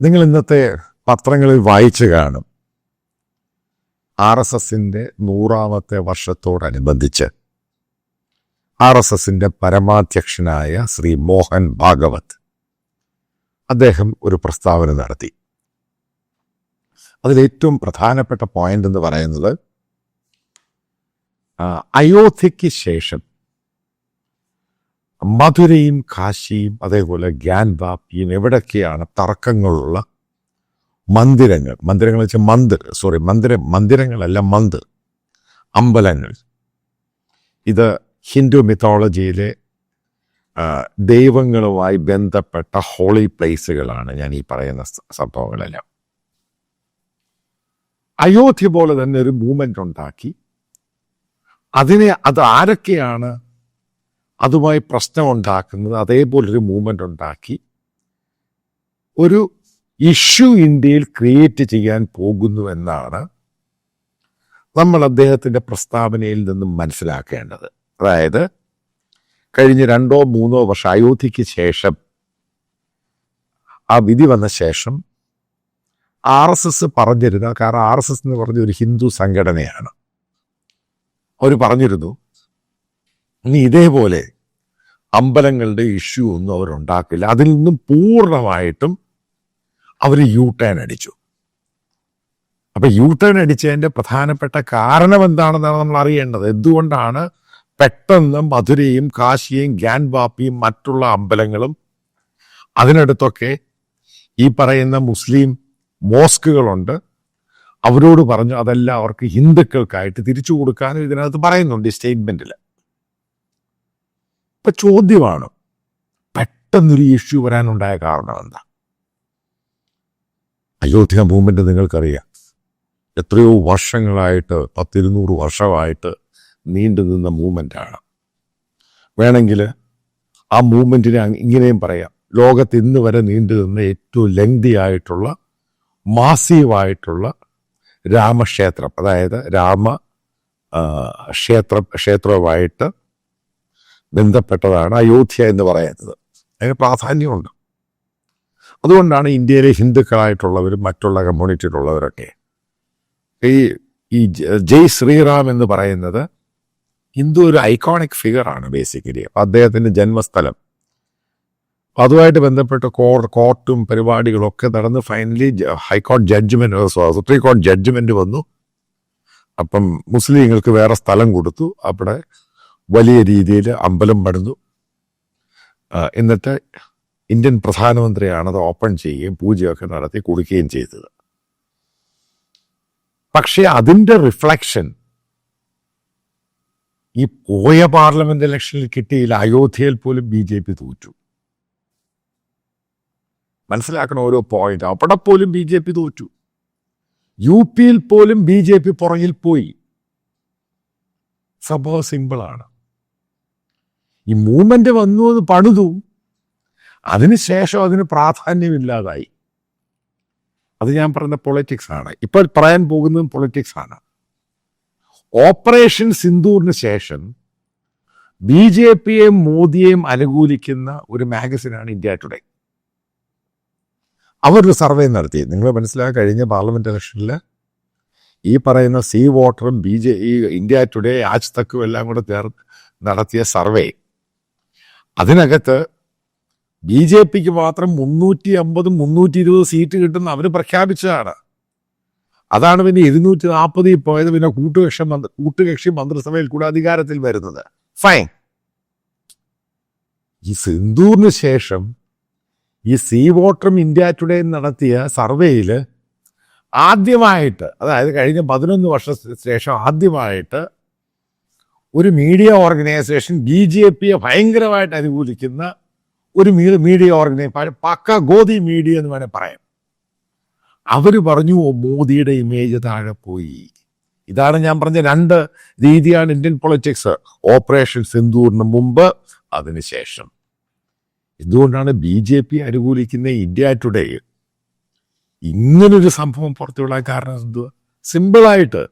നിങ്ങൾ ഇന്നത്തെ പത്രങ്ങളിൽ വായിച്ചു കാണും. ആർ എസ് എസിന്റെ നൂറാമത്തെ വർഷത്തോടനുബന്ധിച്ച് ആർ എസ് എസിന്റെ പരമാധ്യക്ഷനായ ശ്രീ മോഹൻ ഭാഗവത് അദ്ദേഹം ഒരു പ്രസ്താവന നടത്തി. അതിലേറ്റവും പ്രധാനപ്പെട്ട പോയിന്റ് എന്ന് പറയുന്നത് അയോധ്യയ്ക്ക് ശേഷം മധുരയും കാശിയും അതേപോലെ ഗ്യാൻബാപ്പിയും എവിടൊക്കെയാണ് തർക്കങ്ങളുള്ള മന്ദിരങ്ങൾ? മന്ദിരങ്ങൾ വെച്ചാൽ മന്ദിർ സോറി മന്ദിര മന്ദിരങ്ങളല്ല മന്ത് അമ്പലങ്ങൾ. ഇത് ഹിന്ദു മിത്തോളജിയിലെ ദൈവങ്ങളുമായി ബന്ധപ്പെട്ട ഹോളി പ്ലേസുകളാണ് ഞാൻ ഈ പറയുന്ന സംഭവങ്ങളെല്ലാം. അയോധ്യ പോലെ തന്നെ ഒരു മൂവ്മെന്റ് ഉണ്ടാക്കി. അതിനെ അത് ആരൊക്കെയാണ് അതുമായി പ്രശ്നമുണ്ടാക്കുന്നത് അതേപോലൊരു മൂവ്മെന്റ് ഉണ്ടാക്കി ഒരു ഇഷ്യൂ ഇന്ത്യയിൽ ക്രിയേറ്റ് ചെയ്യാൻ പോകുന്നു എന്നാണ് നമ്മൾ അദ്ദേഹത്തിന്റെ പ്രസ്താവനയിൽ നിന്നും മനസ്സിലാക്കേണ്ടത്. അതായത് കഴിഞ്ഞ രണ്ടോ മൂന്നോ വർഷം അയോധ്യയ്ക്ക് ശേഷം ആ വിധി വന്ന ശേഷം ആർ എസ് എസ് പറഞ്ഞിരുന്ന. കാരണം ആർ എസ് എസ് എന്ന് പറഞ്ഞ ഒരു ഹിന്ദു സംഘടനയാണ്. അവർ പറഞ്ഞിരുന്നു ഇനി ഇതേപോലെ അമ്പലങ്ങളുടെ ഇഷ്യൂ ഒന്നും അവരുണ്ടാക്കില്ല അതിൽ നിന്നും പൂർണമായിട്ടും അവർ യു ടേൺ അടിച്ചു. അപ്പൊ യു ടേൺ അടിച്ചതിന്റെ പ്രധാനപ്പെട്ട കാരണം എന്താണെന്നാണ് നമ്മൾ അറിയേണ്ടത്. എന്തുകൊണ്ടാണ് പെട്ടെന്ന് മധുരയും കാശിയും ഗ്യാൻവാപ്പിയും മറ്റുള്ള അമ്പലങ്ങളും അതിനടുത്തൊക്കെ ഈ പറയുന്ന മുസ്ലിം മോസ്കുകളുണ്ട്. അവരോട് പറഞ്ഞു അതെല്ലാം അവർക്ക് ഹിന്ദുക്കൾക്കായിട്ട് തിരിച്ചു കൊടുക്കാനും ഇതിനകത്ത് പറയുന്നുണ്ട് ഈ സ്റ്റേറ്റ്മെന്റിൽ ഇപ്പൊ ചോദ്യമാണ്. പെട്ടെന്നൊരു ഇഷ്യൂ വരാനുണ്ടായ കാരണം എന്താ? അയോധ്യ മൂവ്മെന്റ് നിങ്ങൾക്കറിയാം. എത്രയോ വർഷങ്ങളായിട്ട് പത്തിരുന്നൂറ് വർഷമായിട്ട് നീണ്ടു നിന്ന മൂവ്മെന്റാണ് വേണമെങ്കിൽ ആ മൂവ്മെന്റിനെ ഇങ്ങനെയും പറയാം. ലോകത്ത് ഇന്ന് വരെ നീണ്ടു നിന്ന ഏറ്റവും ലെങ്തി ആയിട്ടുള്ള മാസീവായിട്ടുള്ള രാമക്ഷേത്രം അതായത് രാമ ക്ഷേത്ര ക്ഷേത്രവുമായിട്ട് ബന്ധപ്പെട്ടതാണ് അയോധ്യ എന്ന് പറയുന്നത്. അതിന് പ്രാധാന്യമുണ്ട്. അതുകൊണ്ടാണ് ഇന്ത്യയിലെ ഹിന്ദുക്കളായിട്ടുള്ളവരും മറ്റുള്ള കമ്മ്യൂണിറ്റിയിലുള്ളവരൊക്കെ ഈ ഈ ജയ് ശ്രീറാം എന്ന് പറയുന്നത് ഹിന്ദു ഒരു ഐക്കോണിക് ഫിഗറാണ് ബേസിക്കലി. അപ്പൊ അദ്ദേഹത്തിന്റെ ജന്മസ്ഥലം. അതുമായിട്ട് ബന്ധപ്പെട്ട കോർ കോർട്ടും പരിപാടികളും ഒക്കെ നടന്ന് ഫൈനലി ഹൈക്കോടതി ജഡ്ജ്മെന്റ് സുപ്രീം കോടതി ജഡ്ജ്മെന്റ് വന്നു. അപ്പം മുസ്ലിങ്ങൾക്ക് വേറെ സ്ഥലം കൊടുത്തു. അവിടെ വലിയ രീതിയിൽ അമ്പലം പണിതു. എന്നിട്ട് ഇന്ത്യൻ പ്രധാനമന്ത്രിയാണ് അത് ഓപ്പൺ ചെയ്യുകയും പൂജയൊക്കെ നടത്തി കൊടുക്കുകയും ചെയ്തത്. പക്ഷേ അതിന്റെ റിഫ്ലക്ഷൻ ഈ പോയ പാർലമെന്റ് ഇലക്ഷനിൽ കിട്ടിയില്ല. അയോധ്യയിൽ പോലും ബി ജെ പി തോറ്റു. മനസ്സിലാക്കണം ഓരോ പോയിന്റ് അവിടെ പോലും ബി ജെ പി തോറ്റു. യു പിയിൽ പോലും ബി ജെ പി പുറകിൽ പോയി. സംഭവം സിമ്പിളാണ് ഈ മൂവ്മെന്റ് വന്നു അത് പണിതു. അതിനുശേഷം അതിന് പ്രാധാന്യമില്ലാതായി അത് ഞാൻ പറഞ്ഞ പൊളിറ്റിക്സ് ആണ്. ഇപ്പോൾ പറയാൻ പോകുന്നതും പൊളിറ്റിക്സ് ആണ്. ഓപ്പറേഷൻ സിന്ദൂറിന് ശേഷം ബി ജെ പിയെയും മോദിയെയും അനുകൂലിക്കുന്ന ഒരു മാഗസിനാണ് ഇന്ത്യ ടുഡേ അവരൊരു സർവേ നടത്തി. നിങ്ങൾ മനസ്സിലാക്കി കഴിഞ്ഞ പാർലമെന്റ് ഇലക്ഷനിൽ ഈ പറയുന്ന സീ വാട്ടറും ബി ജെ ഈ ഇന്ത്യ ടുഡേ ആജ് തക്കും എല്ലാം കൂടെ ചേർന്ന് നടത്തിയ സർവേ അതിനകത്ത് ബി ജെ പിക്ക് മാത്രം മുന്നൂറ്റി അമ്പതും മുന്നൂറ്റി ഇരുപത് സീറ്റ് കിട്ടുന്ന അവർ പ്രഖ്യാപിച്ചതാണ്. അതാണ് പിന്നെ ഇരുന്നൂറ്റി നാൽപ്പതിൽ പോയത് പിന്നെ കൂട്ടുകക്ഷി മന്ത്രി കൂട്ടുകക്ഷി മന്ത്രിസഭയിൽ കൂടെ അധികാരത്തിൽ വരുന്നത്. ഫൈൻ ഈ സിന്ധൂറിന് ശേഷം ഈ സീ വോട്ടറും ഇന്ത്യ ടുഡേ നടത്തിയ സർവേയിൽ ആദ്യമായിട്ട് അതായത് കഴിഞ്ഞ പതിനൊന്ന് വർഷത്തിന് ശേഷം ആദ്യമായിട്ട് ഒരു മീഡിയ ഓർഗനൈസേഷൻ ബി ജെ പിയെ ഭയങ്കരമായിട്ട് അനുകൂലിക്കുന്ന ഒരു മീഡിയ ഓർഗനൈസ് പക്ക ഗോതി മീഡിയ എന്ന് വേണേൽ പറയാം. അവർ പറഞ്ഞു "ഓ, മോദിയുടെ ഇമേജ് താഴെ പോയി. ഇതാണ് ഞാൻ പറഞ്ഞ രണ്ട് രീതിയാണ് ഇന്ത്യൻ പൊളിറ്റിക്സ് ഓപ്പറേഷൻ സിന്ദൂറിന് മുമ്പ് അതിനുശേഷം എന്തുകൊണ്ടാണ് ബി ജെ പി അനുകൂലിക്കുന്ന ഇന്ത്യ ടുഡേ ഇങ്ങനൊരു സംഭവം പുറത്തുവിടാൻ കാരണം എന്തുവാ? സിമ്പിളായിട്ട്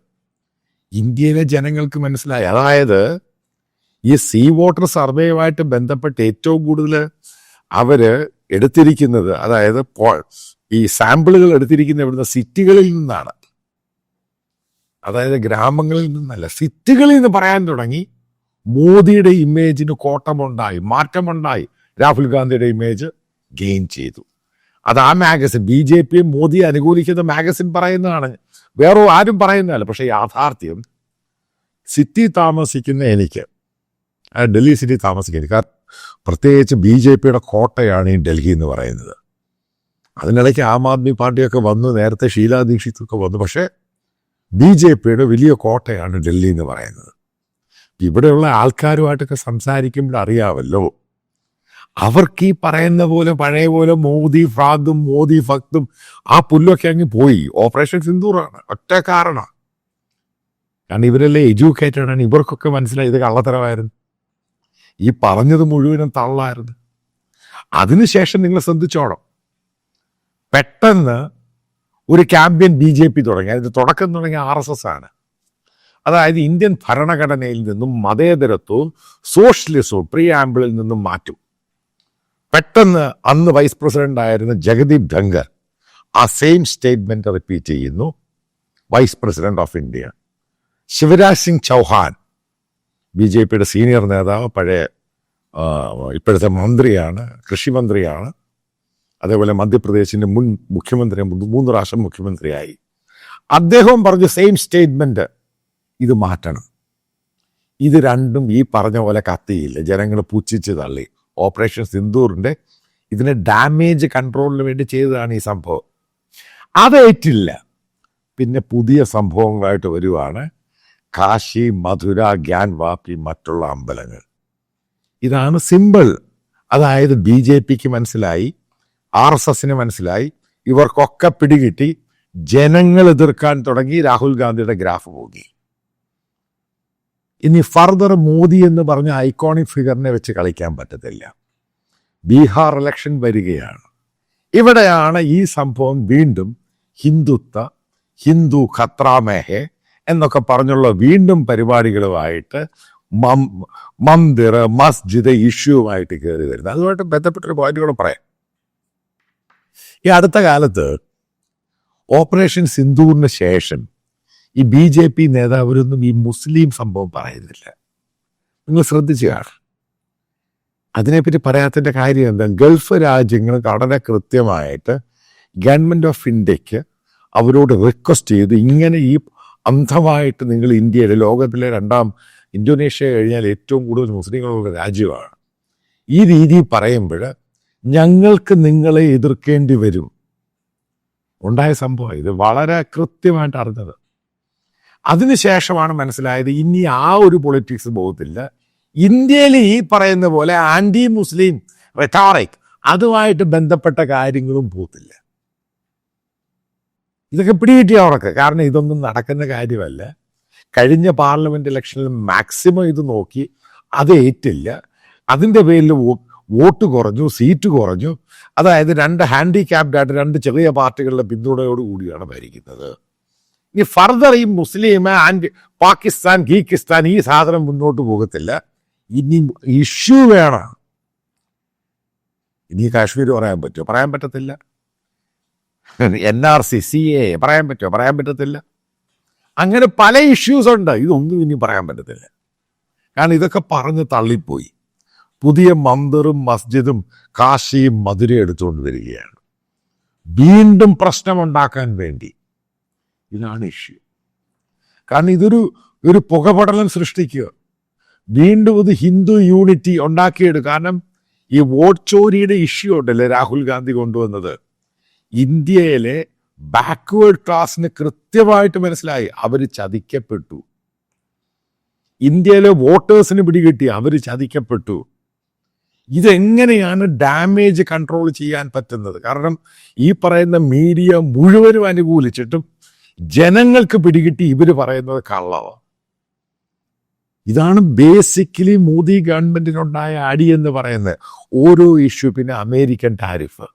ഇന്ത്യയിലെ ജനങ്ങൾക്ക് മനസ്സിലായി. അതായത് ഈ സീ വാട്ടർ സർവേയുമായിട്ട് ബന്ധപ്പെട്ട് ഏറ്റവും കൂടുതൽ അവർ എടുത്തിരിക്കുന്നത് അതായത് ഈ സാമ്പിളുകൾ എടുത്തിരിക്കുന്ന ഇവിടുന്ന് സിറ്റികളിൽ നിന്നാണ്. അതായത് ഗ്രാമങ്ങളിൽ നിന്നല്ല സിറ്റികളിൽ നിന്ന് പറയാൻ തുടങ്ങി. മോദിയുടെ ഇമേജിന് കോട്ടമുണ്ടായി മാറ്റമുണ്ടായി. രാഹുൽ ഗാന്ധിയുടെ ഇമേജ് ഗെയിൻ ചെയ്തു. അത് ആ മാഗസിൻ ബി ജെ പി മോദിയെ അനുകൂലിക്കുന്ന മാഗസിൻ പറയുന്നതാണ് വേറെ ആരും പറയുന്നതല്ല പക്ഷെ യാഥാർത്ഥ്യം സിറ്റി താമസിക്കുന്ന എനിക്ക് ഡൽഹി സിറ്റി താമസിക്കുന്നത് കാരണം പ്രത്യേകിച്ച് ബി ജെ പിയുടെ കോട്ടയാണ് ഈ ഡൽഹി എന്ന് പറയുന്നത്. അതിനിടയ്ക്ക് ആം ആദ്മി പാർട്ടിയൊക്കെ വന്നു നേരത്തെ ഷീലാ ദീക്ഷിതൊക്കെ വന്നു പക്ഷേ ബി ജെ പിയുടെ വലിയ കോട്ടയാണ് ഡൽഹി എന്ന് പറയുന്നത്. ഇവിടെയുള്ള ആൾക്കാരുമായിട്ടൊക്കെ സംസാരിക്കുമ്പോൾ അറിയാമല്ലോ. അവർക്ക് ഈ പറയുന്ന പോലെ പഴയ പോലെ മോദി ഫ്രാദും മോദി ഫക്തും ആ പുല്ലൊക്കെ അങ്ങ് പോയി. ഓപ്പറേഷൻ സിന്ദൂറാണ്. ഒറ്റ കാരണം. കാരണം ഇവരെല്ലാം എഡ്യൂക്കേറ്റഡ് ആണ്. ഇവർക്കൊക്കെ മനസ്സിലായി ഇത് കള്ളത്തരമായിരുന്നു. ഈ പറഞ്ഞത് മുഴുവനും തള്ളായിരുന്നു. അതിനുശേഷം നിങ്ങൾ ശ്രദ്ധിച്ചോണം. പെട്ടെന്ന് ഒരു ക്യാമ്പയിൻ ബി ജെ പി തുടങ്ങി. അതിന്റെ തുടക്കം തുടങ്ങിയ ആർ എസ് എസ് ആണ്. അതായത് ഇന്ത്യൻ ഭരണഘടനയിൽ നിന്നും മതേതരത്വവും സോഷ്യലിസവും പ്രീ ആംബിളിൽ നിന്നും മാറ്റും. പെട്ടെന്ന് അന്ന് വൈസ് പ്രസിഡന്റ് ആയിരുന്ന ജഗദീപ് ധങ്കർ ആ സെയിം സ്റ്റേറ്റ്മെന്റ് റിപ്പീറ്റ് ചെയ്യുന്നു vice president of India Shivraj Singh Chouhan B J പിയുടെ സീനിയർ നേതാവ് പഴയ ഇപ്പോഴത്തെ മന്ത്രിയാണ് കൃഷി മന്ത്രിയാണ്. അതേപോലെ മധ്യപ്രദേശിന്റെ മുൻ മുഖ്യമന്ത്രി മൂന്ന് പ്രാവശ്യം മുഖ്യമന്ത്രിയായി. അദ്ദേഹവും പറഞ്ഞു സെയിം സ്റ്റേറ്റ്മെന്റ് ഇത് മാറ്റണം. ഇത് രണ്ടും ഈ പറഞ്ഞ പോലെ കത്തിയില്ല. ജനങ്ങൾ പുച്ഛിച്ച് തള്ളി. ഓപ്പറേഷൻ സിന്ദൂറിന്റെ ഇതിനെ ഡാമേജ് കൺട്രോളിന് വേണ്ടി ചെയ്തതാണ് ഈ സംഭവം. അതേറ്റില്ല പിന്നെ പുതിയ സംഭവങ്ങളായിട്ട് വരുവാണ് കാശി മധുര ഗ്യാൻവാപ്പി മറ്റുള്ള അമ്പലങ്ങൾ. ഇതാണ് സിമ്പിൾ. അതായത് ബി ജെ പിക്ക് മനസ്സിലായി ആർ എസ് എസിന് മനസ്സിലായി ഇവർക്കൊക്കെ പിടികിട്ടി ജനങ്ങൾ എതിർക്കാൻ തുടങ്ങി രാഹുൽ ഗാന്ധിയുടെ ഗ്രാഫ് പോകി. ഇനി ഫർദർ മോദി എന്ന് പറഞ്ഞ ഐക്കോണിക് ഫിഗറിനെ വെച്ച് കളിക്കാൻ പറ്റത്തില്ല. ബീഹാർ ഇലക്ഷൻ വരികയാണ്. ഇവിടെയാണ് ഈ സംഭവം വീണ്ടും ഹിന്ദുത്വ ഹിന്ദു ഖത്രാമേഹെ എന്നൊക്കെ പറഞ്ഞുള്ള വീണ്ടും പരിപാടികളുമായിട്ട് മം- മന്ദിർ മസ്ജിദ് ഇഷ്യൂവുമായിട്ട് കയറി വരുന്നത്. അതുമായിട്ട് ബന്ധപ്പെട്ടൊരു പോയിന്റ് പറയാം. ഈ അടുത്ത കാലത്ത് ഓപ്പറേഷൻ സിന്ധൂറിന് ശേഷം ഈ ബി ജെ പി നേതാവരൊന്നും ഈ മുസ്ലിം സംഭവം പറയുന്നില്ല. നിങ്ങൾ ശ്രദ്ധിച്ചു കാണും അതിനെപ്പറ്റി പറയാത്തതിന്റെ കാര്യം എന്താ? ഗൾഫ് രാജ്യങ്ങൾ വളരെ കൃത്യമായിട്ട് ഗവൺമെന്റ് ഓഫ് ഇന്ത്യയ്ക്ക് അവരോട് റിക്വസ്റ്റ് ചെയ്ത് ഇങ്ങനെ ഈ അന്ധമായിട്ട് നിങ്ങൾ ഇന്ത്യയുടെ ലോകത്തിലെ രണ്ടാം ഇന്തോനേഷ്യ കഴിഞ്ഞാൽ ഏറ്റവും കൂടുതൽ മുസ്ലിങ്ങളുള്ള രാജ്യമാണ്. ഈ രീതി പറയുമ്പോൾ ഞങ്ങൾക്ക് നിങ്ങളെ എതിർക്കേണ്ടി വരും. ഉണ്ടായ സംഭവം ഇത്. വളരെ കൃത്യമായിട്ട് അറിഞ്ഞത്. അതിനുശേഷമാണ് മനസ്സിലായത് ഇനി ആ ഒരു പൊളിറ്റിക്സ് പോകത്തില്ല. ഇന്ത്യയിൽ ഈ പറയുന്ന പോലെ ആന്റി മുസ്ലിം റെറ്റോറിക് അതുമായിട്ട് ബന്ധപ്പെട്ട കാര്യങ്ങളും പോകത്തില്ല. ഇതൊക്കെ പിടികിട്ടിയ അവർക്ക് കാരണം ഇതൊന്നും നടക്കുന്ന കാര്യമല്ല. കഴിഞ്ഞ പാർലമെന്റ് ഇലക്ഷനിൽ മാക്സിമം ഇത് നോക്കി അത് ഏറ്റില്ല. അതിന്റെ പേരിൽ വോട്ട് കുറഞ്ഞു സീറ്റ് കുറഞ്ഞു. അതായത് രണ്ട് ഹാൻഡിക്യാപ്ഡ് ആയിട്ട് രണ്ട് ചെറിയ പാർട്ടികളുടെ പിന്തുണയോട് കൂടിയാണ് ഭരിക്കുന്നത്. ഇനി ഫർദർ ഈ മുസ്ലിം ആൻഡ് പാകിസ്ഥാൻ ഗീക്കിസ്ഥാൻ ഈ സാധനം മുന്നോട്ട് പോകത്തില്ല. ഇനി ഇഷ്യൂ വേണം. ഇനി കാശ്മീർ പറയാൻ പറ്റുമോ? പറയാൻ പറ്റത്തില്ല. N R C C A പറയാൻ പറ്റുമോ? പറയാൻ പറ്റത്തില്ല. അങ്ങനെ പല ഇഷ്യൂസ് ഉണ്ട്. ഇതൊന്നും ഇനി പറയാൻ പറ്റത്തില്ല. കാരണം ഇതൊക്കെ പറഞ്ഞ് തള്ളിപ്പോയി. പുതിയ മന്ദിറും മസ്ജിദും കാശിയും മധുരയും എടുത്തുകൊണ്ട് വരികയാണ്. വീണ്ടും പ്രശ്നമുണ്ടാക്കാൻ വേണ്ടി. ഇതാണ് ഇഷ്യൂ കാരണം ഇതൊരു ഒരു പുകപടലം സൃഷ്ടിക്കുക. വീണ്ടും ഇത് ഹിന്ദു യൂണിറ്റി ഉണ്ടാക്കിയെടു കാരണം ഈ വോട്ട് ചോരിയുടെ ഇഷ്യൂ ഉണ്ടല്ലേ രാഹുൽ ഗാന്ധി കൊണ്ടുവന്നത്? ഇന്ത്യയിലെ ബാക്ക്വേർഡ് ക്ലാസ്സിന് കൃത്യമായിട്ട് മനസ്സിലായി. അവർ ചതിക്കപ്പെട്ടു. ഇന്ത്യയിലെ വോട്ടേഴ്സിന് പിടികിട്ടി. അവർ ചതിക്കപ്പെട്ടു. ഇതെങ്ങനെയാണ് ഡാമേജ് കൺട്രോൾ ചെയ്യാൻ പറ്റുന്നത്? കാരണം ഈ പറയുന്ന മീഡിയ മുഴുവനും അനുകൂലിച്ചിട്ടും ജനങ്ങൾക്ക് പിടികിട്ടി ഇവർ പറയുന്നത് കള്ളവ. ഇതാണ് ബേസിക്കലി മോദി ഗവൺമെന്റിനുണ്ടായ അടി എന്ന് പറയുന്നത്. ഓരോ ഇഷ്യൂ പിന്നെ അമേരിക്കൻ ടാരിഫ്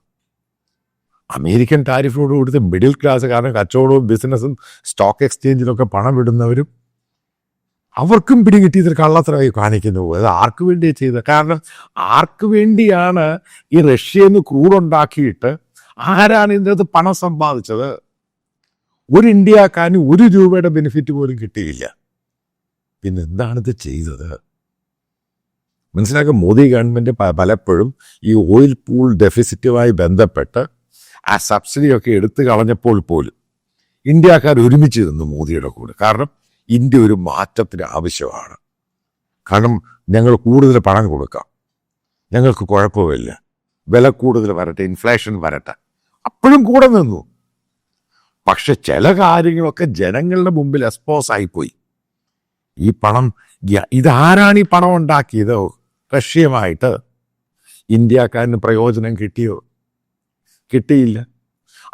അമേരിക്കൻ ടാരിഫിനോട് കൊടുത്ത് മിഡിൽ ക്ലാസ് കാരണം കച്ചവടവും ബിസിനസ്സും സ്റ്റോക്ക് എക്സ്ചേഞ്ചിലൊക്കെ പണം ഇടുന്നവരും അവർക്കും പിടികിട്ടി ഇതൊരു കള്ളത്തരമായി കാണിക്കുന്നു. അത് ആർക്ക് വേണ്ടിയാണ് ചെയ്തത്? കാരണം ആർക്ക് വേണ്ടിയാണ് ഈ റഷ്യയിൽ നിന്ന് ക്രൂഡ് ഉണ്ടാക്കിയിട്ട് ആരാണ് ഇതിനകത്ത് പണം സമ്പാദിച്ചത്? ഒരു ഇന്ത്യക്കാരന് ഒരു രൂപയുടെ ബെനിഫിറ്റ് പോലും കിട്ടിയില്ല. പിന്നെ എന്താണിത് ചെയ്തത്? മനസ്സിലാക്കുക മോദി ഗവൺമെന്റ് പലപ്പോഴും ഈ ഓയിൽ പൂൾ ഡെഫിസിറ്റുമായി ബന്ധപ്പെട്ട് ആ സബ്സിഡിയൊക്കെ എടുത്തു കളഞ്ഞപ്പോൾ പോലും ഇന്ത്യക്കാർ ഒരുമിച്ച് നിന്നു മോദിയുടെ കൂടെ. കാരണം ഇന്ത്യ ഒരു മാറ്റത്തിന് ആവശ്യമാണ്. കാരണം ഞങ്ങൾ കൂടുതൽ പണം കൊടുക്കാം. ഞങ്ങൾക്ക് കുഴപ്പമില്ല. വില കൂടുതൽ വരട്ടെ ഇൻഫ്ലേഷൻ വരട്ടെ. അപ്പോഴും കൂടെ നിന്നു. പക്ഷെ ചില കാര്യങ്ങളൊക്കെ ജനങ്ങളുടെ മുമ്പിൽ എക്സ്പോസ് ആയിപ്പോയി. ഈ പണം ഇതാരാണ് ഈ പണം ഉണ്ടാക്കിയത്? റഷ്യമായിട്ട് ഇന്ത്യക്കാരന് പ്രയോജനം കിട്ടിയോ? കിട്ടിയില്ല.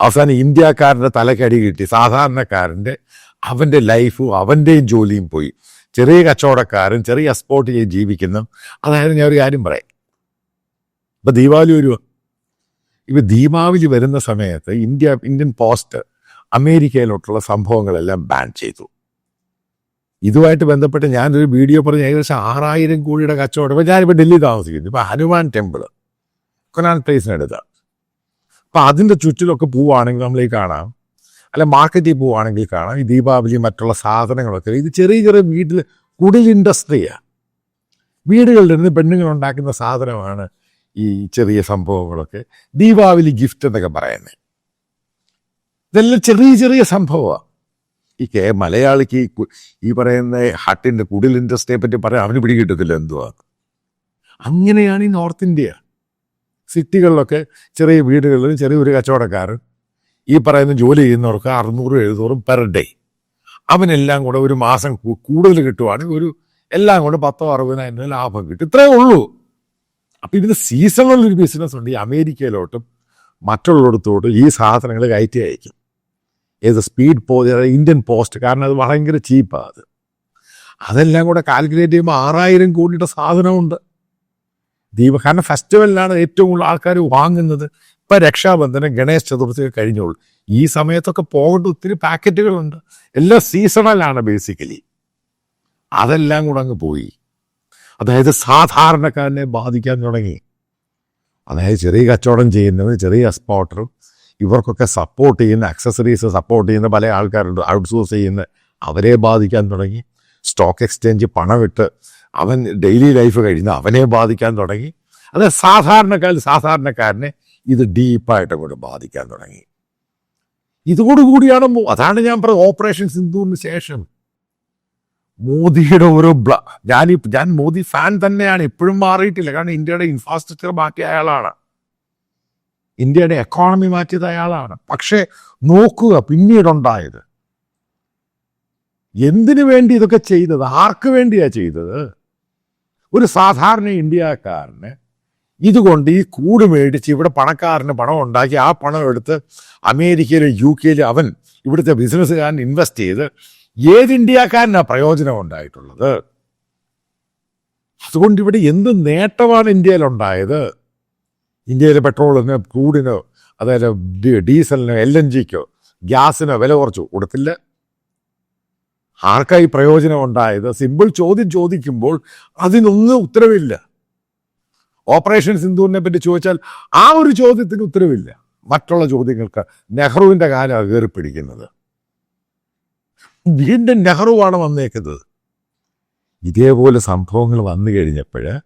അവസാനം ഇന്ത്യക്കാരന്റെ തലക്കടി കിട്ടി. സാധാരണക്കാരന്റെ അവന്റെ ലൈഫും അവന്റെയും ജോലിയും പോയി. ചെറിയ കച്ചവടക്കാരൻ ചെറിയ എക്സ്പോർട്ട് ചെയ്ത് ജീവിക്കുന്ന അതായത് ഞാൻ ഒരു കാര്യം പറയാം. ഇപ്പം ദീപാവലി വരുമോ ഇപ്പം ദീപാവലി വരുന്ന സമയത്ത് ഇന്ത്യ ഇന്ത്യൻ പോസ്റ്റ് അമേരിക്കയിലോട്ടുള്ള സംഭവങ്ങളെല്ലാം ബാൻ ചെയ്തു. ഇതുമായിട്ട് ബന്ധപ്പെട്ട് ഞാനൊരു വീഡിയോ പറഞ്ഞ് ഏകദേശം ആറായിരം കോടിയുടെ കച്ചവടം. ഇപ്പൊ ഞാനിപ്പോൾ ഡൽഹി താമസിക്കുന്നു. ഇപ്പോൾ ഹനുമാൻ ടെമ്പിൾ കൊനാൻ പ്ലേസിനടുത്ത് അപ്പോൾ അതിന്റെ ചുറ്റിലൊക്കെ പോവുകയാണെങ്കിൽ നമ്മൾ ഈ കാണാം. അല്ല മാർക്കറ്റിൽ പോവുകയാണെങ്കിൽ കാണാം. ഈ ദീപാവലി മറ്റുള്ള സാധനങ്ങളൊക്കെ. ഇത് ചെറിയ ചെറിയ വീട്ടിൽ കുടിൽ ഇൻഡസ്ട്രിയാണ് വീടുകളിൽ നിന്ന് പെണ്ണുങ്ങൾ ഉണ്ടാക്കുന്ന സാധനമാണ് ഈ ചെറിയ സംഭവങ്ങളൊക്കെ. ദീപാവലി ഗിഫ്റ്റ് എന്നൊക്കെ പറയുന്നത്. ഇതെല്ലാം ചെറിയ ചെറിയ സംഭവമാണ് ഈ കെ മലയാളിക്ക് ഈ പറയുന്ന ഹട്ടിന്റെ കുടിൽ ഇൻഡസ്ട്രിയെ പറ്റി പറയാൻ അവന് പിടികിട്ടത്തില്ല എന്തുവാ. അങ്ങനെയാണ് ഈ നോർത്ത് ഇന്ത്യ. സിറ്റികളിലൊക്കെ ചെറിയ വീടുകളിൽ ചെറിയൊരു കച്ചവടക്കാരൻ ഈ പറയുന്ന ജോലി ചെയ്യുന്നവർക്ക് അറുന്നൂറും എഴുന്നൂറും പെർ ഡേ. അവനെല്ലാം കൂടെ ഒരു മാസം കൂടുതൽ കിട്ടുവാണെങ്കിൽ ഒരു എല്ലാം കൂടെ പത്തോ അറുപതിനായിരം രൂപ ലാഭം കിട്ടും. ഇത്രേ ഉള്ളൂ. അപ്പം ഇതിന് സീസണൽ ഒരു ബിസിനസ് ഉണ്ട് ഈ അമേരിക്കയിലോട്ടും മറ്റുള്ളിടത്തോട്ടും ഈ സാധനങ്ങൾ കയറ്റി അയക്കും. ഏത് സ്പീഡ് പോ ഇന്ത്യൻ പോസ്റ്റ് കാരണം അത് ഭയങ്കര ചീപ്പാണ് അത്. അതെല്ലാം കൂടെ കാൽക്കുലേറ്റ് ചെയ്യുമ്പോൾ ആറായിരം കോടിയുടെ സാധനമുണ്ട്. ദീപ കാരണം ഫെസ്റ്റിവലിലാണ് ഏറ്റവും കൂടുതൽ ആൾക്കാർ വാങ്ങുന്നത്. ഇപ്പം രക്ഷാബന്ധനം ഗണേശ് ചതുർത്ഥി കഴിഞ്ഞോളൂ. ഈ സമയത്തൊക്കെ പോകേണ്ട ഒത്തിരി പാക്കറ്റുകളുണ്ട്. എല്ലാം സീസണലാണ് ബേസിക്കലി അതെല്ലാം കൂടെ അങ്ങ് പോയി. അതായത് സാധാരണക്കാരനെ ബാധിക്കാൻ തുടങ്ങി. അതായത് ചെറിയ കച്ചവടം ചെയ്യുന്നവർ ചെറിയ എക്സ്പോർട്ടറും ഇവർക്കൊക്കെ സപ്പോർട്ട് ചെയ്യുന്ന അക്സസറീസ് സപ്പോർട്ട് ചെയ്യുന്ന പല ആൾക്കാരുണ്ട് ഔട്ട്സോഴ്സ് ചെയ്യുന്ന അവരെ ബാധിക്കാൻ തുടങ്ങി. സ്റ്റോക്ക് എക്സ്ചേഞ്ച് പണമിട്ട് അവൻ ഡെയിലി ലൈഫ് കഴിയുന്ന അവനെ ബാധിക്കാൻ തുടങ്ങി. അത് സാധാരണക്കാരിൽ സാധാരണക്കാരനെ ഇത് ഡീപ്പായിട്ട് അങ്ങോട്ട് ബാധിക്കാൻ തുടങ്ങി. ഇതോടുകൂടിയാണ് അതാണ് ഞാൻ പറഞ്ഞത് ഓപ്പറേഷൻ സിന്ധുവിന് ശേഷം. മോദിയുടെ ഓരോ ബ്ല ഞാൻ ഞാൻ മോദി ഫാൻ തന്നെയാണ് ഇപ്പോഴും മാറിയിട്ടില്ല. കാരണം ഇന്ത്യയുടെ ഇൻഫ്രാസ്ട്രക്ചർ ബാക്കി അയാളാണ് ഇന്ത്യയുടെ എക്കോണമി മാറ്റിയത് അയാളാണ്. പക്ഷേ നോക്കുക പിന്നീടുണ്ടായത്. എന്തിനു വേണ്ടി ഇതൊക്കെ ചെയ്തത്? ആർക്ക് വേണ്ടിയാ ചെയ്തത്? ഒരു സാധാരണ ഇന്ത്യക്കാരന് ഇതുകൊണ്ട് ഈ കൂട് മേടിച്ച് ഇവിടെ പണക്കാരന് പണം ഉണ്ടാക്കി ആ പണം എടുത്ത് അമേരിക്കയിലും യു കെയിലും അവൻ ഇവിടുത്തെ ബിസിനസ്സുകാരൻ ഇൻവെസ്റ്റ് ചെയ്ത് ഏത് ഇന്ത്യക്കാരനാ പ്രയോജനം ഉണ്ടായിട്ടുള്ളത്? അതുകൊണ്ട് ഇവിടെ എന്ത് നേട്ടമാണ് ഇന്ത്യയിൽ ഉണ്ടായത് ഇന്ത്യയിലെ പെട്രോളിന് ക്രൂഡിനോ അതായത് ഡീസലിനോ എൽ എൻ ജിക്കോ ഗ്യാസിനോ വില കുറച്ചു. കൊടുത്തില്ല. ആർക്കായി പ്രയോജനം ഉണ്ടായത്? സിമ്പിൾ ചോദ്യം ചോദിക്കുമ്പോൾ അതിനൊന്നും ഉത്തരവില്ല. ഓപ്പറേഷൻ സിന്ധുവിനെ പറ്റി ചോദിച്ചാൽ ആ ഒരു ചോദ്യത്തിന് ഉത്തരവില്ല. മറ്റുള്ള ചോദ്യങ്ങൾക്ക് നെഹ്റുവിന്റെ കാലം കയറി പിടിക്കുന്നത് വീണ്ടും നെഹ്റുവാണ് വന്നേക്കുന്നത്. ഇതേപോലെ സംഭവങ്ങൾ വന്നു കഴിഞ്ഞപ്പോൾ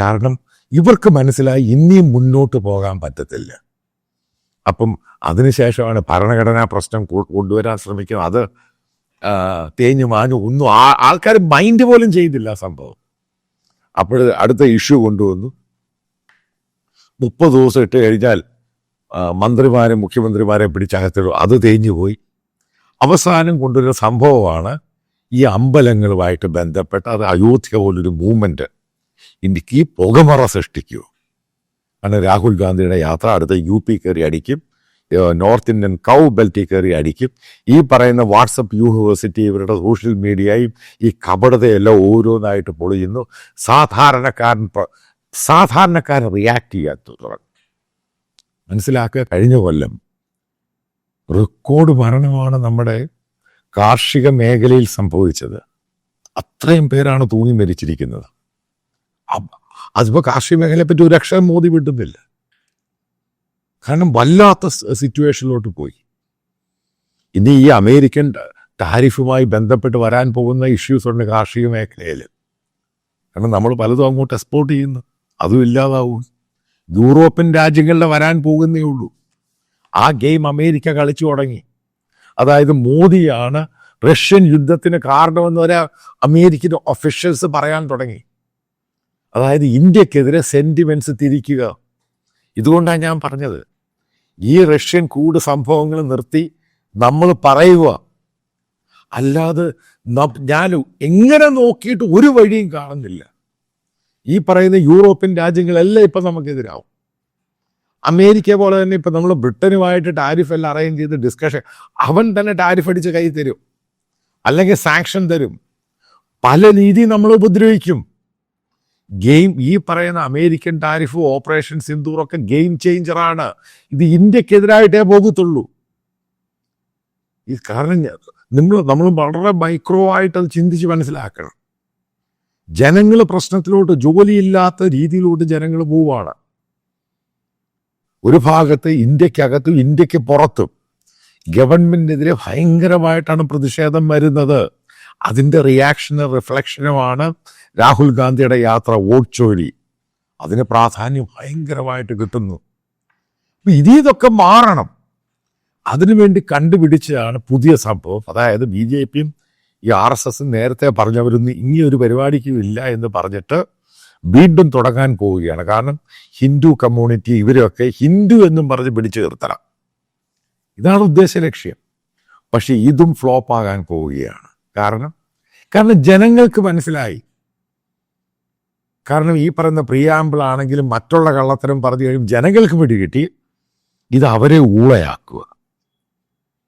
കാരണം ഇവർക്ക് മനസ്സിലായി ഇനിയും മുന്നോട്ട് പോകാൻ പറ്റത്തില്ല. അപ്പം അതിനുശേഷമാണ് ഭരണഘടനാ പ്രശ്നം കൊണ്ടുവരാൻ ശ്രമിക്കുന്നത് അത് തേഞ്ഞു മാഞ്ഞു ഒന്നും ആ ആൾക്കാർ മൈൻഡ് പോലും ചെയ്തില്ല സംഭവം. അപ്പോൾ അടുത്ത ഇഷ്യൂ കൊണ്ടുവന്നു. മുപ്പത് ദിവസം ഇട്ട് കഴിഞ്ഞാൽ മന്ത്രിമാരെ മുഖ്യമന്ത്രിമാരെ പിടിച്ചകത്തിടും. അത് തേഞ്ഞു പോയി. അവസാനം കൊണ്ടുവരുന്ന സംഭവമാണ് ഈ അമ്പലങ്ങളുമായിട്ട് ബന്ധപ്പെട്ട അത് അയോധ്യ പോലൊരു മൂവ്മെന്റ്. ഇന്ത്യയ്ക്ക് പുകമറ സൃഷ്ടിക്കൂ. കാരണം രാഹുൽ ഗാന്ധിയുടെ യാത്ര അടുത്ത യു പി കയറി അടിക്കും. നോർത്ത് ഇന്ത്യൻ കൗ ബെൽറ്റിൽ കയറി അടിക്കും. ഈ പറയുന്ന വാട്സപ്പ് യൂണിവേഴ്സിറ്റി ഇവരുടെ സോഷ്യൽ മീഡിയയും ഈ കപടതയെല്ലാം ഓരോന്നായിട്ട് പൊളിയുന്നു. സാധാരണക്കാരൻ സാധാരണക്കാരൻ റിയാക്ട് ചെയ്യാൻ തുടങ്ങും. മനസ്സിലാക്കുക? കഴിഞ്ഞ കൊല്ലം റെക്കോർഡ് മരണമാണ് നമ്മുടെ കാർഷിക മേഖലയിൽ സംഭവിച്ചത്. അത്രയും പേരാണ് തൂങ്ങി മരിച്ചിരിക്കുന്നത്. അതിപ്പോ കാർഷിക മേഖലയെ പറ്റി ഒരു അക്ഷരം മോദി വിടുന്നില്ല. കാരണം വല്ലാത്ത സിറ്റുവേഷനിലോട്ട് പോയി. ഇനി ഈ അമേരിക്കൻ ടാരിഫുമായി ബന്ധപ്പെട്ട് വരാൻ പോകുന്ന ഇഷ്യൂസ് ഉണ്ട് കാർഷിക മേഖലയിൽ. കാരണം നമ്മൾ പലതും അങ്ങോട്ട് എക്സ്പോർട്ട് ചെയ്യുന്നു. അതും ഇല്ലാതാവും. യൂറോപ്യൻ രാജ്യങ്ങളുടെ വരാൻ പോകുന്നേ ഉള്ളൂ. ആ ഗെയിം അമേരിക്ക കളിച്ചു തുടങ്ങി. അതായത് മോദിയാണ് റഷ്യൻ യുദ്ധത്തിന് കാരണമെന്ന് വരെ അമേരിക്കൻ ഒഫീഷ്യൽസ് പറയാൻ തുടങ്ങി. അതായത് ഇന്ത്യക്കെതിരെ സെന്റിമെന്റ്സ് തിരിക്കുക. ഇതുകൊണ്ടാണ് ഞാൻ പറഞ്ഞത്. ഈ റഷ്യൻ കൂട് സംഭവങ്ങൾ നിർത്തി നമ്മൾ പറയുക. അല്ലാതെ ഞാൻ എങ്ങനെ നോക്കിയിട്ട് ഒരു വഴിയും കാണുന്നില്ല. ഈ പറയുന്ന യൂറോപ്യൻ രാജ്യങ്ങളെല്ലാം ഇപ്പം നമുക്കെതിരാവും. അമേരിക്ക പോലെ തന്നെ ഇപ്പം നമ്മൾ ബ്രിട്ടനുമായിട്ട് ടാരിഫ് എല്ലാം അറേഞ്ച് ചെയ്ത് ഡിസ്കഷൻ അവൻ തന്നെ ടാരിഫ് അടിച്ച് കൈ തരും. അല്ലെങ്കിൽ സാങ്ഷൻ തരും. പല രീതി നമ്മൾ ഉപദ്രവിക്കും. ഗെയിം ഈ പറയുന്ന അമേരിക്കൻ ടാരിഫ് ഓപ്പറേഷൻ സിന്ദൂറൊക്കെ ഗെയിം ചേഞ്ചറാണ്. ഇത് ഇന്ത്യക്കെതിരായിട്ടേ പോകത്തുള്ളൂ. ഈ കാരണം നിങ്ങൾ നമ്മൾ വളരെ മൈക്രോ ആയിട്ട് അത് ചിന്തിച്ച് മനസ്സിലാക്കണം. ജനങ്ങൾ പ്രശ്നത്തിലോട്ട് ജോലിയില്ലാത്ത രീതിയിലോട്ട് ജനങ്ങൾ പോവാണ്. ഒരു ഭാഗത്ത് ഇന്ത്യക്കകത്തും ഇന്ത്യയ്ക്ക് പുറത്തും ഗവൺമെന്റിനെതിരെ ഭയങ്കരമായിട്ടാണ് പ്രതിഷേധം വരുന്നത്. അതിന്റെ റിയാക്ഷനും റിഫ്ലക്ഷനുമാണ് രാഹുൽ ഗാന്ധിയുടെ യാത്ര വോട്ട് ചോരി അതിന് പ്രാധാന്യം ഭയങ്കരമായിട്ട് കിട്ടുന്നു. ഇനി ഇതൊക്കെ മാറണം. അതിനുവേണ്ടി കണ്ടുപിടിച്ചതാണ് പുതിയ സംഭവം. അതായത് ബി ജെ പിയും ഈ ആർ എസ് എസും നേരത്തെ പറഞ്ഞവരൊന്നും ഇനി ഒരു പരിപാടിക്കും ഇല്ല എന്ന് പറഞ്ഞിട്ട് വീണ്ടും തുടങ്ങാൻ പോവുകയാണ്. കാരണം ഹിന്ദു കമ്മ്യൂണിറ്റി ഇവരൊക്കെ ഹിന്ദു എന്നും പറഞ്ഞ് പിടിച്ചു നിർത്തണം. ഇതാണ് ഉദ്ദേശ ലക്ഷ്യം. പക്ഷെ ഇതും ഫ്ലോപ്പ് ആകാൻ പോവുകയാണ്. കാരണം? കാരണം ജനങ്ങൾക്ക് മനസ്സിലായി. കാരണം ഈ പറയുന്ന പ്രിയാമ്പിൾ ആണെങ്കിലും മറ്റുള്ള കള്ളത്തരം പറഞ്ഞു കഴിയും ജനങ്ങൾക്ക് പിടികിട്ടി ഇത് അവരെ ഊളയാക്കുക.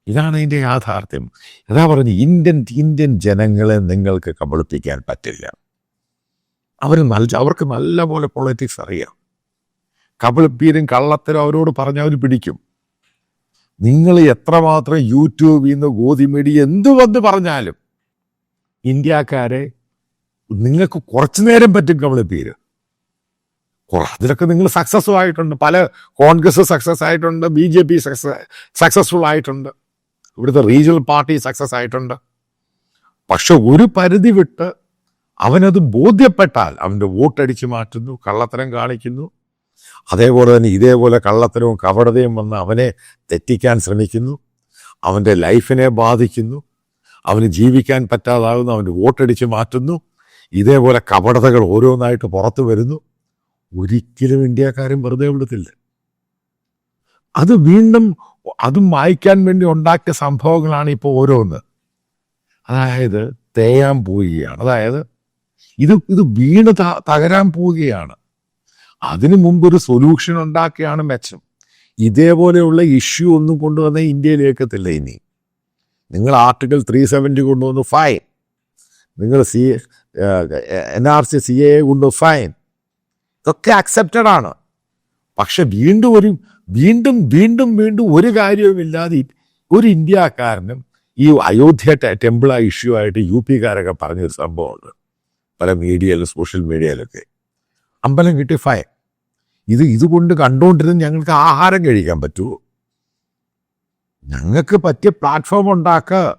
ഇതാണ് ഇതിന്റെ യാഥാർത്ഥ്യം. അതാ പറഞ്ഞു ഇന്ത്യൻ ഇന്ത്യൻ ജനങ്ങളെ നിങ്ങൾക്ക് കബളിപ്പിക്കാൻ പറ്റില്ല. അവർ നല്ല അവർക്ക് നല്ല പോലെ പൊളിറ്റിക്സ് അറിയാം കബളിപ്പീരും കള്ളത്തരും അവരോട് പറഞ്ഞ് അവർ പിടിക്കും. നിങ്ങൾ എത്രമാത്രം യൂട്യൂബിൽ നിന്ന് ഗോതിമേടി എന്ത് വന്ന് പറഞ്ഞാലും ഇന്ത്യക്കാരെ നിങ്ങൾക്ക് കുറച്ചു നേരം പറ്റും കബളിപ്പീര് കുറെ- അതിലൊക്കെ നിങ്ങൾ സക്സസ്ഫുൾ ആയിട്ടുണ്ട്. പല കോൺഗ്രസ് സക്സസ് ആയിട്ടുണ്ട് B J P success successful ആയിട്ടുണ്ട്. ഇവിടുത്തെ റീജിയണൽ പാർട്ടി സക്സസ് ആയിട്ടുണ്ട്. പക്ഷെ ഒരു പരിധി വിട്ട് അവനത് ബോധ്യപ്പെട്ടാൽ അവന്റെ വോട്ടടിച്ചു മാറ്റുന്നു കള്ളത്തരം കാണിക്കുന്നു. അതേപോലെ തന്നെ ഇതേപോലെ കള്ളത്തരവും കപടതയും വന്ന് അവനെ തെറ്റിക്കാൻ ശ്രമിക്കുന്നു. അവന്റെ ലൈഫിനെ ബാധിക്കുന്നു. അവന് ജീവിക്കാൻ പറ്റാതാകുന്നു അവന്റെ വോട്ടടിച്ച് മാറ്റുന്നു. ഇതേപോലെ കപടതകൾ ഓരോന്നായിട്ട് പുറത്തു വരുന്നു. ഒരിക്കലും ഇന്ത്യക്കാരും വെറുതെ വിടത്തില്ല. അത് വീണ്ടും അതും വായിക്കാൻ വേണ്ടി ഉണ്ടാക്കിയ സംഭവങ്ങളാണ് ഇപ്പോൾ ഓരോന്ന്. അതായത് തേയാൻ പോവുകയാണ്. അതായത് ഇത് ഇത് വീണ് തകരാൻ പോവുകയാണ്. അതിനു മുമ്പ് ഒരു സൊല്യൂഷൻ ഉണ്ടാക്കിയാണ് മെച്ചം. ഇതേപോലെയുള്ള ഇഷ്യൂ ഒന്നും കൊണ്ടുവന്ന ഇന്ത്യയിലേക്കത്തില്ല ഇനി. നിങ്ങൾ ആർട്ടിക്കിൾ ത്രീ സെവന്റി കൊണ്ടുവന്നു ഫൈൻ നിങ്ങൾ C N R C C A കൊണ്ടു ഫൈൻ ഇതൊക്കെ അക്സെപ്റ്റഡ് ആണ്. പക്ഷെ വീണ്ടും ഒരു വീണ്ടും വീണ്ടും വീണ്ടും ഒരു കാര്യവുമില്ലാതെ ഒരു ഇന്ത്യക്കാരനും ഈ അയോധ്യ ടെമ്പിൾ ഇഷ്യൂ ആയിട്ട് യു പിക്കാരൊക്കെ പറഞ്ഞൊരു സംഭവമുണ്ട്. പല മീഡിയയിലും സോഷ്യൽ മീഡിയയിലൊക്കെ. അമ്പലം കിട്ടി ഫൈൻ ഇത് ഇതുകൊണ്ട് കണ്ടുകൊണ്ടിരുന്ന് ഞങ്ങൾക്ക് ആഹാരം കഴിക്കാൻ പറ്റുമോ? ഞങ്ങൾക്ക് പറ്റിയ പ്ലാറ്റ്ഫോം ഉണ്ടാക്കുക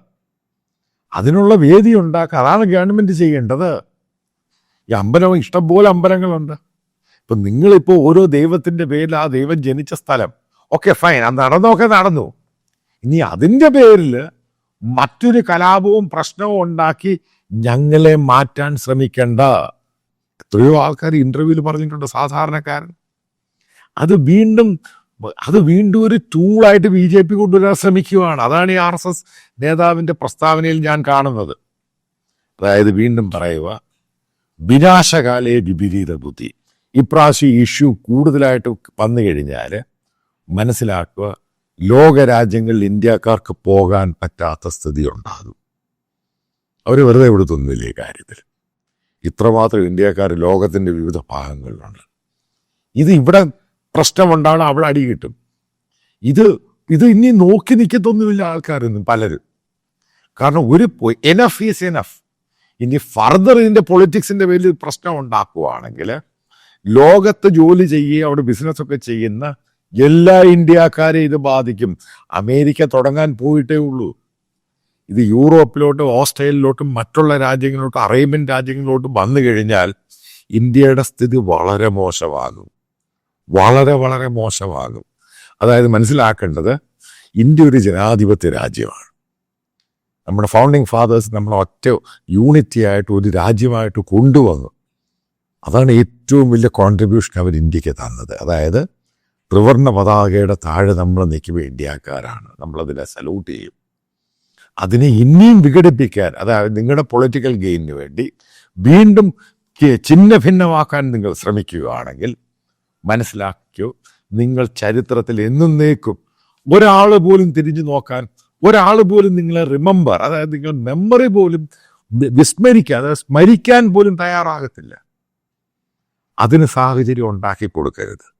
അതിനുള്ള വേദി ഉണ്ടാക്കുക അതാണ് ഗവൺമെന്റ് ചെയ്യേണ്ടത്. ഈ അമ്പലം ഇഷ്ടംപോലെ അമ്പലങ്ങളുണ്ട്. ഇപ്പം നിങ്ങളിപ്പോൾ ഓരോ ദൈവത്തിന്റെ പേരിൽ ആ ദൈവം ജനിച്ച സ്ഥലം. ഓക്കെ ഫൈൻ അത് നടന്നൊക്കെ നടന്നു. ഇനി അതിന്റെ പേരിൽ മറ്റൊരു കലാപവും പ്രശ്നവും ഉണ്ടാക്കി ഞങ്ങളെ മാറ്റാൻ ശ്രമിക്കേണ്ട. എത്രയോ ആൾക്കാർ ഇന്റർവ്യൂവിൽ പറഞ്ഞിട്ടുണ്ട് സാധാരണക്കാരൻ. അത് വീണ്ടും അത് വീണ്ടും ഒരു ടൂളായിട്ട് ബി ജെ പി കൊണ്ടുവരാൻ ശ്രമിക്കുകയാണ് അതാണ് ഈ ആർ എസ് എസ് നേതാവിന്റെ പ്രസ്താവനയിൽ ഞാൻ കാണുന്നത്. അതായത് വീണ്ടും പറയുക വിനാശകാലേ വിപരീത ബുദ്ധി. ഇപ്രാവശ്യം ഇഷ്യൂ കൂടുതലായിട്ട് വന്നു കഴിഞ്ഞാൽ മനസ്സിലാക്കുക ലോകരാജ്യങ്ങളിൽ ഇന്ത്യക്കാർക്ക് പോകാൻ പറ്റാത്ത സ്ഥിതി ഉണ്ടാകും. അവർ വെറുതെ വിടുത്തൊന്നുമില്ല ഈ കാര്യത്തിൽ ഇത്രമാത്രം ഇന്ത്യക്കാർ ലോകത്തിന്റെ വിവിധ ഭാഗങ്ങളിലുണ്ട്. ഇത് ഇവിടെ പ്രശ്നമുണ്ടാണ് അവിടെ അടി കിട്ടും. ഇത് ഇത് ഇനി നോക്കി നിൽക്കത്തൊന്നുമില്ല ആൾക്കാരൊന്നും പലരും. കാരണം ഒരു എനഫ് ഈസ് എനഫ് ഇനി ഫർദർ ഇതിന്റെ പൊളിറ്റിക്സിന്റെ പേരിൽ പ്രശ്നം ഉണ്ടാക്കുകയാണെങ്കിൽ ലോകത്ത് ജോലി ചെയ്യുകയും അവിടെ ബിസിനസ്സൊക്കെ ചെയ്യുന്ന എല്ലാ ഇന്ത്യക്കാരെയും ഇത് ബാധിക്കും. അമേരിക്ക തുടങ്ങാൻ പോയിട്ടേ ഉള്ളൂ. ഇത് യൂറോപ്പിലോട്ടും ഓസ്ട്രേലിയയിലോട്ടും മറ്റുള്ള രാജ്യങ്ങളിലോട്ടും അറേബ്യൻ രാജ്യങ്ങളിലോട്ടും വന്നു കഴിഞ്ഞാൽ ഇന്ത്യയുടെ സ്ഥിതി വളരെ മോശമാകും. വളരെ വളരെ മോശമാകും. അതായത് മനസ്സിലാക്കേണ്ടത് ഇന്ത്യ ഒരു ജനാധിപത്യ രാജ്യമാണ്. നമ്മുടെ ഫൗണ്ടിങ് ഫാദേഴ്സ് നമ്മളെ ഒറ്റ യൂണിറ്റി ആയിട്ട് ഒരു രാജ്യമായിട്ട് കൊണ്ടുവന്നു. അതാണ് ഏറ്റവും വലിയ കോൺട്രിബ്യൂഷൻ അവർ ഇന്ത്യയ്ക്ക് തന്നത്. അതായത് ത്രിവർണ പതാകയുടെ താഴെ നമ്മൾ നിൽക്കുമ്പോൾ ഇന്ത്യക്കാരാണ്. നമ്മളതിനെ സല്യൂട്ട് ചെയ്യും. അതിനെ ഇനിയും വിഘടിപ്പിക്കാൻ അതായത് നിങ്ങളുടെ പൊളിറ്റിക്കൽ ഗെയിനിന് വേണ്ടി വീണ്ടും ഛിന്ന ഭിന്നമാക്കാൻ നിങ്ങൾ ശ്രമിക്കുകയാണെങ്കിൽ മനസ്സിലാക്കിയോ? നിങ്ങൾ ചരിത്രത്തിൽ എന്നും നേക്കും ഒരാൾ പോലും തിരിഞ്ഞു നോക്കാൻ ഒരാൾ പോലും നിങ്ങളെ റിമെമ്പർ അതായത് നിങ്ങൾ മെമ്മറി പോലും അതായത് സ്മരിക്കാൻ പോലും തയ്യാറാകത്തില്ല. അതിന് സാഹചര്യം ഉണ്ടാക്കി കൊടുക്കരുത്.